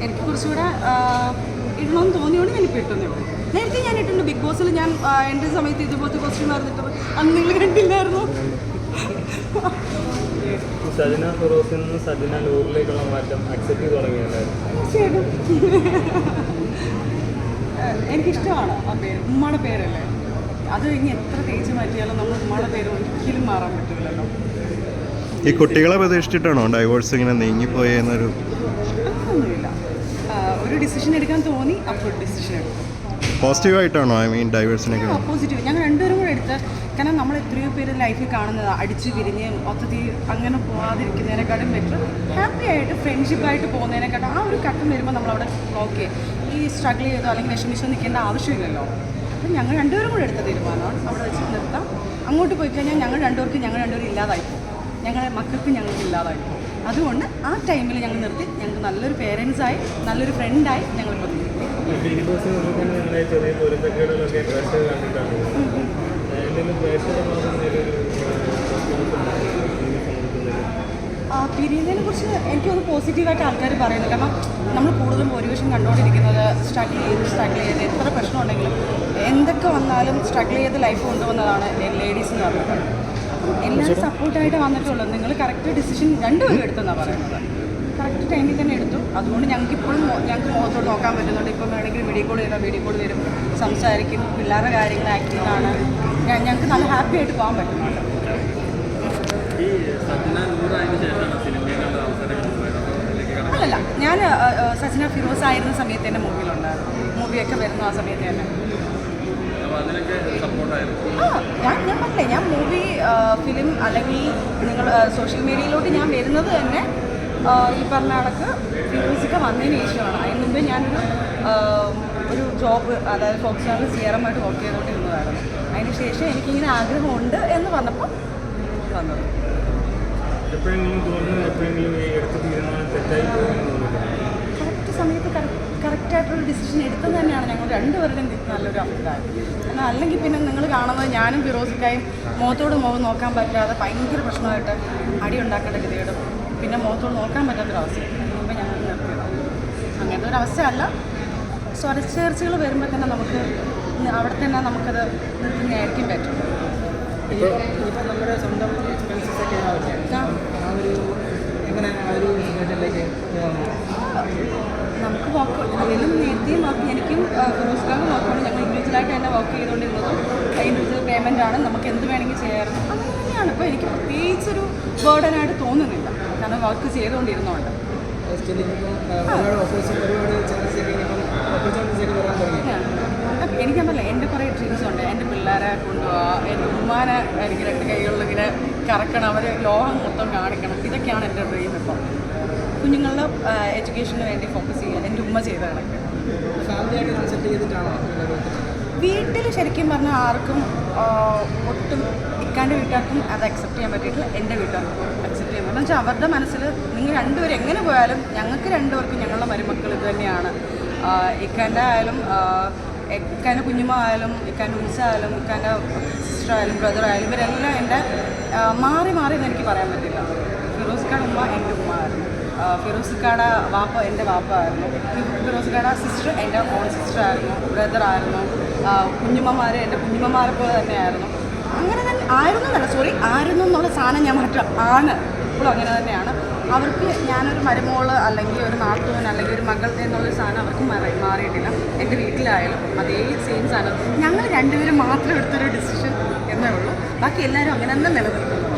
എനിക്ക് കുറച്ചുകൂടെ ഇടണമെന്ന് തോന്നിയോണ്ട് ഞാൻ ഇപ്പോൾ ഇട്ടുന്നേ ഉള്ളൂ നേരത്തെ ഞാൻ ഇട്ടുണ്ട് ബിഗ് ബോസിൽ ഞാൻ എന്റെ സമയത്ത് ഇതുപോലത്തെ കോസ്റ്റ്യൂം ആയിരുന്നിട്ട് അന്ന് നിങ്ങൾ കണ്ടില്ലായിരുന്നു? സജന ഫിറോസിൽ നിന്ന് സജന ലൂറിലേക്കുള്ള മാറ്റം അക്സെപ്റ്റ് ചെയ്ത് തുടങ്ങിയല്ലായിരുന്നു എനിക്കിഷ്ടമാണ് ആ പേര്. ഉമ്മയുടെ പേരല്ലേ? അത് ഇനി എത്ര തേച്ച് മാറ്റിയാലും നമ്മൾ ഉമ്മയുടെ പേര് ഒരിക്കലും മാറാൻ പറ്റില്ലല്ലോ ഈ കുട്ടികളെ പ്രതീക്ഷിച്ചിട്ടാണോ ഡൈവോഴ്സ് ഇങ്ങനെ നീങ്ങിപ്പോയെന്നൊരു അങ്ങനെയൊന്നുമില്ല ആ, ഒരു ഡിസിഷൻ എടുക്കാൻ തോന്നി അപ്പോൾ ഒരു ഡിസിഷൻ എടുക്കും പോസിറ്റീവായിട്ടാണോ ഐ മീൻ ഡൈവേഴ്സിനെ പോസിറ്റീവ് ഞങ്ങൾ രണ്ടുപേരും കൂടെ എടുത്ത് കാരണം നമ്മൾ എത്രയോ പേര് ലൈഫിൽ കാണുന്നത്. അടിച്ച് പിരിഞ്ഞ് മൊത്തത്തിൽ അങ്ങനെ പോകാതിരിക്കുന്നതിനെക്കാട്ടും ബെറ്റർ ഹാപ്പി ആയിട്ട് ഫ്രണ്ട്ഷിപ്പ് ആയിട്ട് പോകുന്നതിനെക്കാട്ടും ആ ഒരു ഘട്ടം വരുമ്പോൾ നമ്മളവിടെ ഓക്കെ ഈ സ്ട്രഗിൾ ചെയ്തോ അല്ലെങ്കിൽ വിഷമിച്ചോ നിൽക്കേണ്ട ആവശ്യമില്ലല്ലോ. അപ്പം ഞങ്ങൾ രണ്ടുപേരും കൂടെ എടുത്ത തീരുമാനമാണ്. അവിടെ വെച്ച് നിർത്താം. അങ്ങോട്ട് പോയി കഴിഞ്ഞാൽ ഞങ്ങൾ രണ്ടുപേർക്ക് ഞങ്ങൾ രണ്ടുപേരും ഇല്ലാതായി പോകും. ഞങ്ങളുടെ മക്കൾക്ക് ഞങ്ങൾക്ക് ഇല്ലാതായി പോകും. അതുകൊണ്ട് ആ ടൈമിൽ ഞങ്ങൾ നിർത്തി ഞങ്ങൾക്ക് നല്ലൊരു പേരൻസായി നല്ലൊരു ഫ്രണ്ടായി ഞങ്ങൾ ആ, പിരിയുന്നതിനെ കുറിച്ച് എനിക്കൊന്ന് പോസിറ്റീവായിട്ട് ആൾക്കാർ പറയുന്നു കാരണം നമ്മൾ കൂടുതലും ഭൂരിപക്ഷം കണ്ടുകൊണ്ടിരിക്കുന്നത് സ്ട്രഗിൾ ചെയ്ത് സ്ട്രഗിൾ ചെയ്ത് എത്ര പ്രശ്നമുണ്ടെങ്കിലും എന്തൊക്കെ വന്നാലും സ്ട്രഗിൾ ചെയ്ത് ലൈഫ് കൊണ്ടുവന്നതാണ് ലേഡീസ് എന്ന് പറയുന്നത് എല്ലാവരും സപ്പോർട്ടായിട്ട് വന്നിട്ടുള്ളൂ. നിങ്ങൾ കറക്റ്റ് ഡിസിഷൻ രണ്ടുപേരും എടുത്തെന്നാണ് പറയുന്നത്. കറക്റ്റ് ടൈമിൽ തന്നെ എടുത്തു. അതുകൊണ്ട് ഞങ്ങൾക്ക് ഇപ്പോഴും ഞങ്ങൾക്ക് മുഖത്തോട് നോക്കാൻ പറ്റുന്നുണ്ട്. ഇപ്പം വേണമെങ്കിൽ വീഡിയോ കോൾ ചെയ്താൽ വീഡിയോ കോൾ വരും. സംസാരിക്കും. പിള്ളേരുടെ കാര്യങ്ങൾ ആക്റ്റീവാണ് ഞങ്ങൾക്ക് നല്ല ഹാപ്പി ആയിട്ട് പോകാൻ പറ്റുന്നുണ്ട്. അല്ലല്ല. ഞാൻ സജന ഫിറോസ് ആയിരുന്ന സമയത്ത് തന്നെ മൂവിയിലുണ്ടായിരുന്നു മൂവിയൊക്കെ വരുന്ന ആ സമയത്ത് തന്നെ അപ്പോൾ അതിനൊക്കെ സപ്പോർട്ടായിരുന്നു ആ ഞാൻ ഞാൻ പറഞ്ഞില്ലേ ഞാൻ മൂവി ഫിലിം അല്ലെങ്കിൽ നിങ്ങൾ സോഷ്യൽ മീഡിയയിലോട്ട് ഞാൻ വരുന്നത് തന്നെ ഈ പറഞ്ഞ കണക്ക് ഫിലിംസൊക്കെ വന്നതിന് ശേഷമാണ്. അതിന് മുമ്പ് ഞാനൊരു ഒരു ജോബ് അതായത് Fox channel C R M ആയിട്ട് വർക്ക് ചെയ്തുകൊണ്ടിരുന്നതായിരുന്നു. അതിന് ശേഷം എനിക്കിങ്ങനെ ആഗ്രഹമുണ്ട് എന്ന് പറഞ്ഞപ്പോൾ വന്നത്. എപ്പോഴെങ്കിലും തോന്നുന്നു എപ്പോഴെങ്കിലും ഈ എടുത്ത തീരുമാനം തെറ്റായി പോകുമെന്ന് തോന്നുന്നു കറക്റ്റ് സമയത്ത് കറക്റ്റായിട്ടൊരു ഡിസിഷൻ എടുത്തത് തന്നെയാണ് ഞങ്ങൾ രണ്ടുപേരുടെയും നല്ലൊരു അഭിപ്രായം. എന്നാൽ അല്ലെങ്കിൽ പിന്നെ നിങ്ങൾ കാണുന്നത് ഞാനും ഫിറോസിക്കായും മുഖത്തോട് മുഖം നോക്കാൻ പറ്റാതെ ഭയങ്കര പ്രശ്നമായിട്ട് അടി ഉണ്ടാക്കേണ്ട ഗതികേടും പിന്നെ മുഖത്തോട് നോക്കാൻ പറ്റാത്തൊരവസ്ഥ മുമ്പ് ഞങ്ങൾ നിർത്തിയത്. അങ്ങനത്തെ ഒരു അവസ്ഥയല്ല. സ്വരച്ചേർച്ചകൾ വരുമ്പോൾ തന്നെ നമുക്ക് അവിടെ തന്നെ നമുക്കത് നിർത്തുന്നതായിരിക്കും പറ്റും. ഇപ്പം നമ്മുടെ സ്വന്തം എക്സ്പെൻസസ് ഒക്കെ ആ. ഒരു എങ്ങനെ ആ ഒരു വർക്ക് അതിലും നേരത്തെയും വർക്ക് എനിക്കും ഫിറോസ്ഖാനും വർക്കാണ് ഞങ്ങൾ ഇൻഡിവിജ്വലായിട്ട് തന്നെ വർക്ക് ചെയ്തുകൊണ്ടിരുന്നതും ഇൻഡിവിജ്വൽ പേയ്മെന്റ് ആണ്. നമുക്ക് എന്ത് വേണമെങ്കിൽ ചെയ്യാറുണ്ട് അങ്ങനെ തന്നെയാണ് ഇപ്പോൾ എനിക്ക് പ്രത്യേകിച്ചൊരു ബേർഡനായിട്ട് തോന്നുന്നില്ല. കാരണം വർക്ക് ചെയ്തുകൊണ്ടിരുന്നതുകൊണ്ട് ഒരുപാട് ഓഫേഴ്സ് ഒരുപാട് കറക്കണം അവർ ലോകം മൊത്തം കാണിക്കണം. ഇതൊക്കെയാണ് എന്റെ ഡ്രീം ഇപ്പം. കുഞ്ഞുങ്ങളുടെ എഡ്യൂക്കേഷന് വേണ്ടി ഫോക്കസ് ചെയ്യുക എന്റെ ഉമ്മ ചെയ്ത കണക്ക്. വീട്ടിൽ ശരിക്കും പറഞ്ഞാൽ ആർക്കും ഒട്ടും ഇക്കാന്റെ വീട്ടുകാർക്കും അത് അക്സെപ്റ്റ് ചെയ്യാൻ പറ്റിയിട്ടില്ല എന്റെ വീട്ടുകാർക്കും അക്സെപ്റ്റ് ചെയ്യാൻ പറ്റില്ല. വെച്ചാൽ അവരുടെ മനസ്സിൽ നിങ്ങൾ രണ്ടുപേരും എങ്ങനെ പോയാലും ഞങ്ങൾക്ക് രണ്ടുപേർക്കും ഞങ്ങളുടെ മരുമക്കൾ ഇത് തന്നെയാണ്. ഇക്കാന്റെ ആയാലും ഇക്കാന്റെ കുഞ്ഞുമ്മ ആയാലും ഇക്കാന്റെ ഉത്സ ആയാലും ഇക്കാന്റെ സിസ്റ്റർ ആയാലും ബ്രദർ ഇവരെല്ലാം എന്റെ മാറി മാറി എന്ന് എനിക്ക് പറയാൻ പറ്റില്ല. ഫിറോസ്ക്കാട് ഉമ്മ എന്റെ ഉമ്മ ആയിരുന്നു ഫിറോസ്ക്കാട വാപ്പ എന്റെ വാപ്പ ആയിരുന്നു ഫിറോസ്ക്കാട സിസ്റ്റർ എന്റെ ഓൺ സിസ്റ്റർ ആയിരുന്നു ബ്രദർ ആയിരുന്നു. കുഞ്ഞുമ്മമാർ എന്റെ കുഞ്ഞുമ്മമാരെ പോലെ തന്നെയായിരുന്നു. അങ്ങനെ തന്നെ ആയിരുന്നു എന്നല്ല സോറി ആയിരുന്നു എന്നുള്ള സാധനം ഞാൻ മാറ്റാം ആണ്. ഇപ്പോഴും അങ്ങനെ തന്നെയാണ്. അവർക്ക് ഞാനൊരു മരുമോൾ അല്ലെങ്കിൽ ഒരു നാത്തൂൻ അല്ലെങ്കിൽ ഒരു മകൾ എന്നുള്ളൊരു സാധനം അവർക്ക് മാറി മാറിയിട്ടില്ല. എന്റെ വീട്ടിലായാലും അതേ സെയിം സാധനം. ഞങ്ങൾ രണ്ടുപേരും മാത്രം എടുത്തൊരു ഡിസിഷൻ എന്നേ ഉള്ളൂ. ബാക്കി എല്ലാവരും അങ്ങനെ തന്നെ ഈ